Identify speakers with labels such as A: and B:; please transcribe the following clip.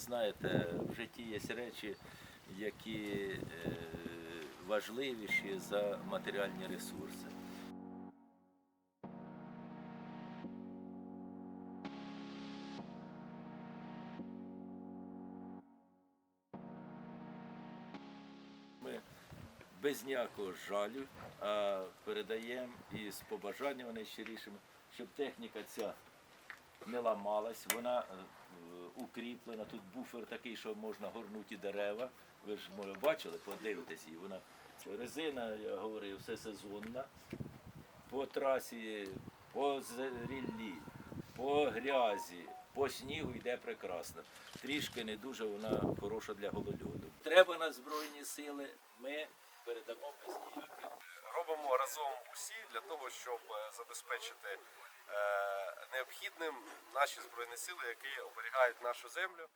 A: знаєте, в житті є речі, які е, важливіші за матеріальні ресурси. Ми без ніякого жалю а передаємо і з побажаннями найщирішими, щоб техніка ця не ламалась, вона е, укріплена. Тут буфер такий, що можна горнути дерева. Ви ж може, бачили, подивитесь її. Вона резина, я говорив, все сезонна. По трасі, по зріллі, по грязі, по снігу йде прекрасно. Трішки не дуже вона хороша для голольоду. Треба на Збройні сили, ми передамо без
B: разом усі для того, щоб е, забезпечити е, необхідним наші збройні сили, які оберігають нашу землю.